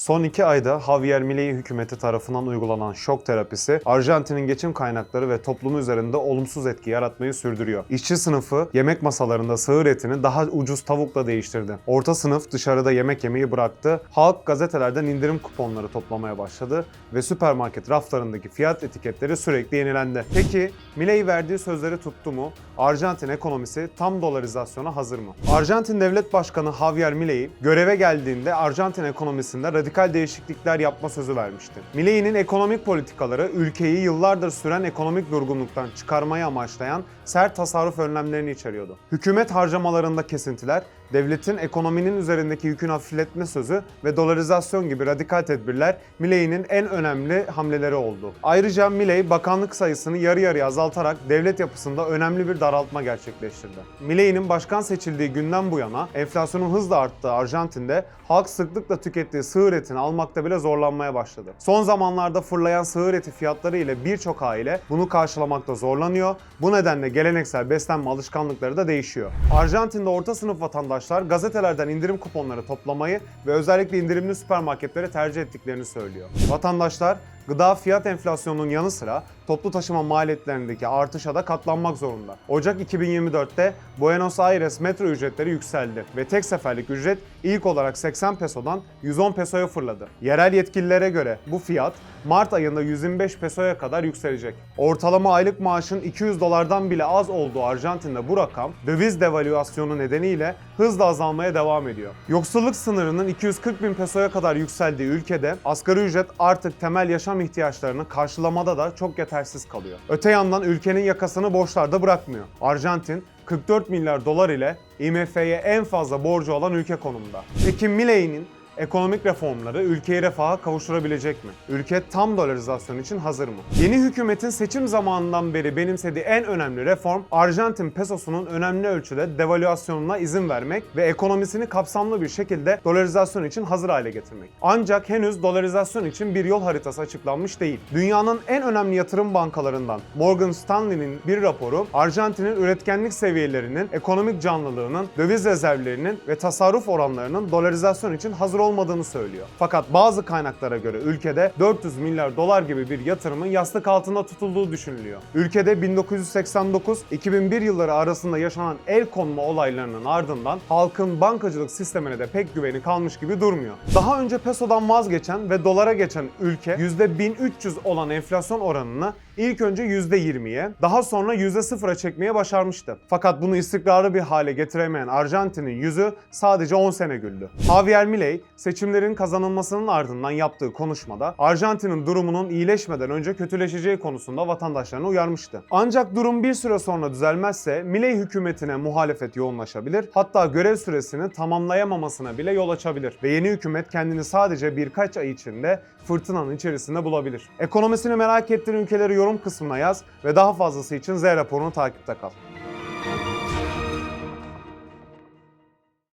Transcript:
Son iki ayda Javier Milei hükümeti tarafından uygulanan şok terapisi Arjantin'in geçim kaynakları ve toplumu üzerinde olumsuz etki yaratmayı sürdürüyor. İşçi sınıfı yemek masalarında sığır etini daha ucuz tavukla değiştirdi. Orta sınıf dışarıda yemek yemeyi bıraktı. Halk gazetelerden indirim kuponları toplamaya başladı ve süpermarket raflarındaki fiyat etiketleri sürekli yenilendi. Peki Milei verdiği sözleri tuttu mu? Arjantin ekonomisi tam dolarizasyona hazır mı? Arjantin Devlet Başkanı Javier Milei göreve geldiğinde Arjantin ekonomisinde radikal değişiklikler yapma sözü vermişti. Milei'nin ekonomik politikaları ülkeyi yıllardır süren ekonomik durgunluktan çıkarmayı amaçlayan sert tasarruf önlemlerini içeriyordu. Hükümet harcamalarında kesintiler, devletin ekonominin üzerindeki yükünü hafifletme sözü ve dolarizasyon gibi radikal tedbirler Milei'nin en önemli hamleleri oldu. Ayrıca Milei bakanlık sayısını yarı yarıya azaltarak devlet yapısında önemli bir daraltma gerçekleştirdi. Milei'nin başkan seçildiği günden bu yana enflasyonun hızla arttığı Arjantin'de halk sıklıkla tükettiği sığır etini almakta bile zorlanmaya başladı. Son zamanlarda fırlayan sığır eti fiyatları ile birçok aile bunu karşılamakta zorlanıyor. Bu nedenle geleneksel beslenme alışkanlıkları da değişiyor. Arjantin'de orta sınıf vatandaşlar gazetelerden indirim kuponları toplamayı ve özellikle indirimli süpermarketlere tercih ettiklerini söylüyor. Vatandaşlar gıda fiyat enflasyonunun yanı sıra toplu taşıma maliyetlerindeki artışa da katlanmak zorunda. Ocak 2024'te Buenos Aires metro ücretleri yükseldi ve tek seferlik ücret ilk olarak 80 pesodan 110 pesoya fırladı. Yerel yetkililere göre bu fiyat Mart ayında 125 pesoya kadar yükselecek. Ortalama aylık maaşın 200 dolardan bile az olduğu Arjantin'de bu rakam döviz devalüasyonu nedeniyle hızla azalmaya devam ediyor. Yoksulluk sınırının 240 bin pesoya kadar yükseldiği ülkede asgari ücret artık temel yaşam ihtiyaçlarını karşılamada da çok yetersiz kalıyor. Öte yandan ülkenin yakasını borçlarda bırakmıyor. Arjantin 44 milyar dolar ile IMF'ye en fazla borcu olan ülke konumunda. Peki Milei'nin ekonomik reformları ülkeyi refaha kavuşturabilecek mi? Ülke tam dolarizasyon için hazır mı? Yeni hükümetin seçim zamanından beri benimsediği en önemli reform Arjantin pesosunun önemli ölçüde devalüasyonuna izin vermek ve ekonomisini kapsamlı bir şekilde dolarizasyon için hazır hale getirmek. Ancak henüz dolarizasyon için bir yol haritası açıklanmış değil. Dünyanın en önemli yatırım bankalarından Morgan Stanley'nin bir raporu Arjantin'in üretkenlik seviyelerinin, ekonomik canlılığının, döviz rezervlerinin ve tasarruf oranlarının dolarizasyon için hazır olmadığını söylüyor. Fakat bazı kaynaklara göre ülkede 400 milyar dolar gibi bir yatırımın yastık altında tutulduğu düşünülüyor. Ülkede 1989-2001 yılları arasında yaşanan el konma olaylarının ardından halkın bankacılık sistemine de pek güveni kalmış gibi durmuyor. Daha önce pesodan vazgeçen ve dolara geçen ülke %1300 olan enflasyon oranını ilk önce %20'ye, daha sonra %0'a çekmeye başarmıştı. Fakat bunu istikrarlı bir hale getiremeyen Arjantin'in yüzü sadece 10 sene güldü. Javier Milei seçimlerin kazanılmasının ardından yaptığı konuşmada Arjantin'in durumunun iyileşmeden önce kötüleşeceği konusunda vatandaşlarını uyarmıştı. Ancak durum bir süre sonra düzelmezse Milei hükümetine muhalefet yoğunlaşabilir, hatta görev süresini tamamlayamamasına bile yol açabilir ve yeni hükümet kendini sadece birkaç ay içinde fırtınanın içerisinde bulabilir. Ekonomisini merak ettiğin ülkeleri yorum kısmına yaz ve daha fazlası için Z raporunu takipte kal.